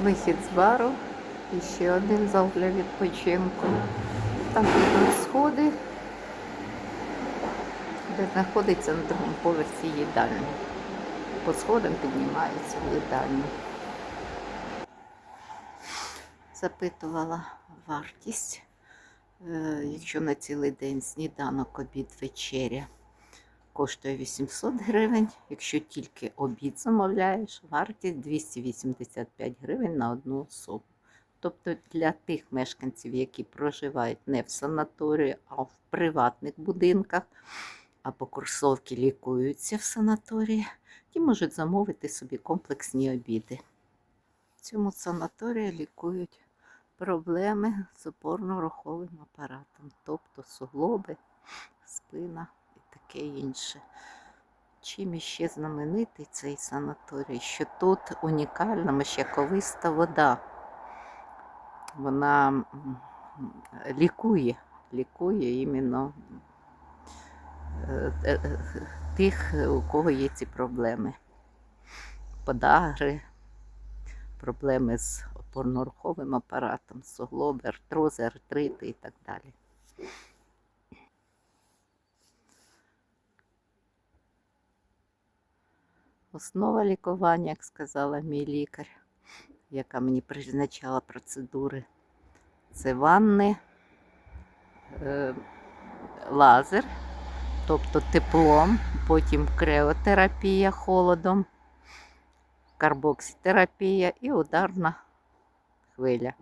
Вихід з бару і ще один зал для відпочинку. Там йдуть сходи, де знаходиться на другому поверсі їдальня. По сходам піднімаються в їдальню. Запитувала вартість, Е, якщо на цілий день сніданок, обід, вечеря коштує 800 гривень. Якщо тільки обід замовляєш, вартість 285 гривень на одну особу. Тобто для тих мешканців, які проживають не в санаторії, а в приватних будинках, або курсовки лікуються в санаторії, ті можуть замовити собі комплексні обіди. В цьому санаторії лікують проблеми з опорно-руховим апаратом, тобто суглоби, спина таке інше. Чим іще знаменитий цей санаторій, що тут унікальна мощаковиста вода. Вона лікує, лікує іменно е, е, тих, у кого є ці проблеми. Подагри, проблеми з опорно-руховим апаратом, суглоби, артрози, артрити і так далі. Основа лікування, як сказала мій лікар, яка мені призначала процедури, це ванни, е, лазер, тобто теплом, потім креотерапія холодом, карбокситерапія і ударна хвиля.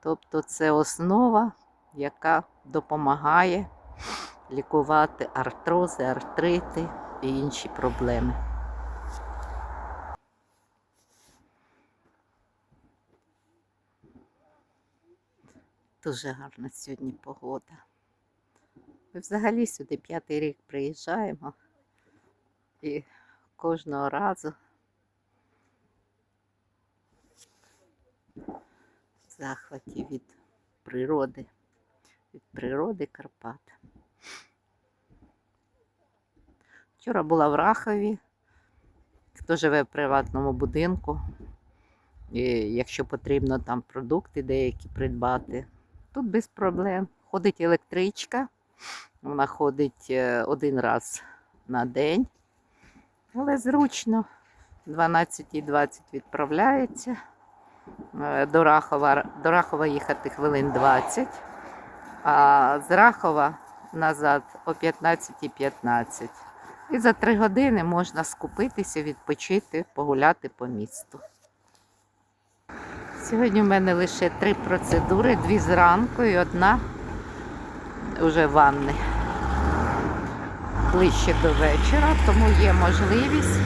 Тобто це основа, яка допомагає лікувати артрози, артрити і інші проблеми. Дуже гарна сьогодні погода. Ми взагалі сюди п'ятий рік приїжджаємо і кожного разу в захваті від природи, від природи Карпат. Вчора була в Рахові, хто живе в приватному будинку, і якщо потрібно там продукти деякі придбати, тут без проблем. Ходить електричка, вона ходить е, один раз на день, але зручно. 12.20 відправляється. Е, До Рахова, до Рахова їхати хвилин 20, а з Рахова назад о 15.15. І за 3 години можна скупитися, відпочити, погуляти по місту. Сьогодні в мене лише три процедури, дві зранку і одна вже ванни ближче до вечора, тому є можливість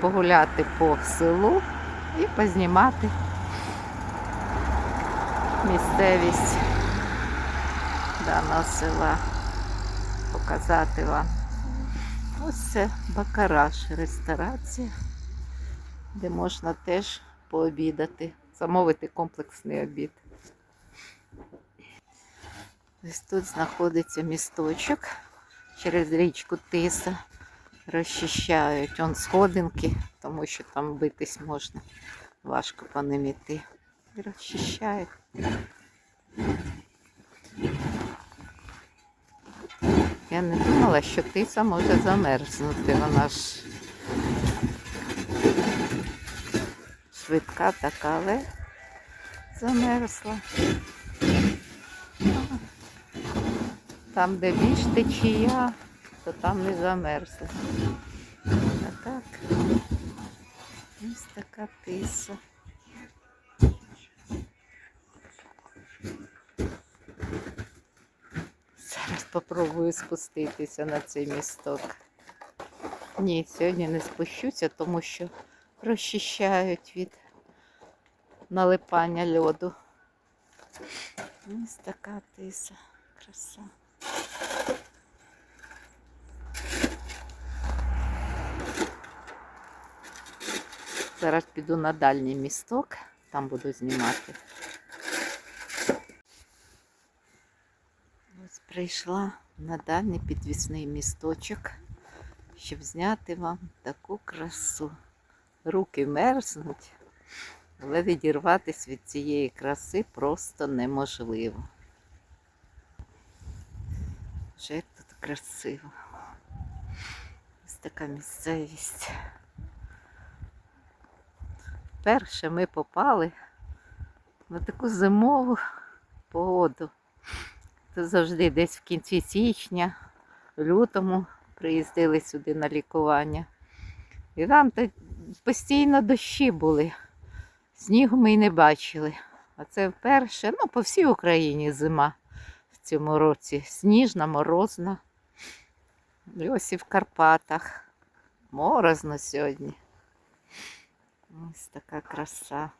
погуляти по селу і познімати місцевість даного села, показати вам. Ось це Бакараш, ресторація, де можна теж пообідати, замовити комплексний обід. Ось тут знаходиться місточок через річку Тиса. Розчищають он сходинки, тому що там битись можна. Важко по ним іти. І розчищають. Я не думала, що тиса може замерзнути. Вона ж швидка така, але замерзла. Там, де більш течія, то там не замерзла. А так, ось така тиса. Зараз попробую спуститися на цей місток. Ні, сьогодні не спущуся, тому що розчищають від налипання льоду. Ось така тиса. Краса. Зараз піду на дальній місток, там буду знімати. Ось прийшла на дальній підвісний місточок, щоб зняти вам таку красу. Руки мерзнуть, Але відірватися від цієї краси просто неможливо. Вже як тут красиво. Ось така місцевість. Перше ми попали на таку зимову погоду. Це завжди десь в кінці січня, в лютому приїздили сюди на лікування. І та- постійно дощі були. Снігу ми й не бачили. А це вперше, ну, по всій Україні зима в цьому році. Сніжна, морозна. І ось і в Карпатах. Морозно сьогодні. Ось така краса.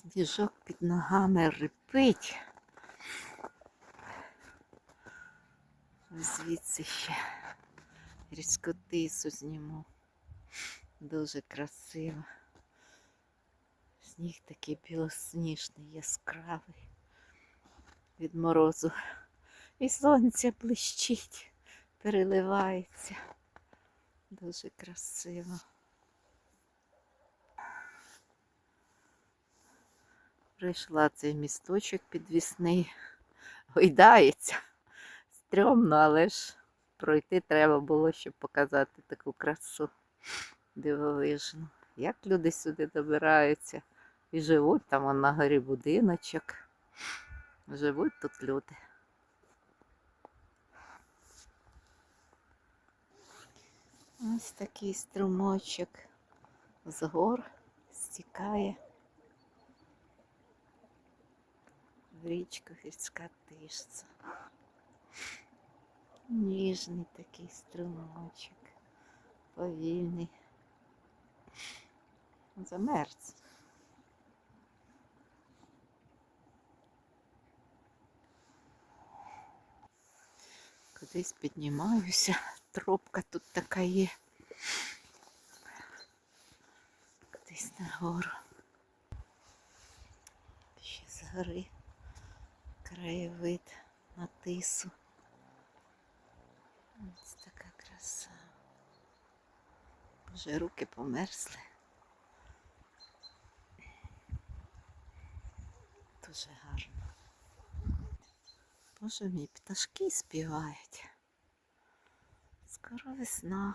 Сніжок під ногами рипить. Звідси ще різку тису зніму. Дуже красиво. Сніг такий білосніжний, яскравий від морозу. І сонце блищить, переливається. Дуже красиво. Прийшла цей місточок підвісний. Гойдається. Стрьомно, але ж пройти треба було, щоб показати таку красу дивовижну. Як люди сюди добираються і живуть там он на горі будиночок. Живуть тут люди. Ось такий струмочок з гор стікає. в річку гірська тишця. Ніжний такий струмочок, повільний. Замерз. Кудись піднімаюся, тропка тут така є. Кудись нагору. Ще з гори краєвид на тису. Ось така краса. Вже руки померзли. Дуже гарно. Боже мій, пташки співають. Скоро весна.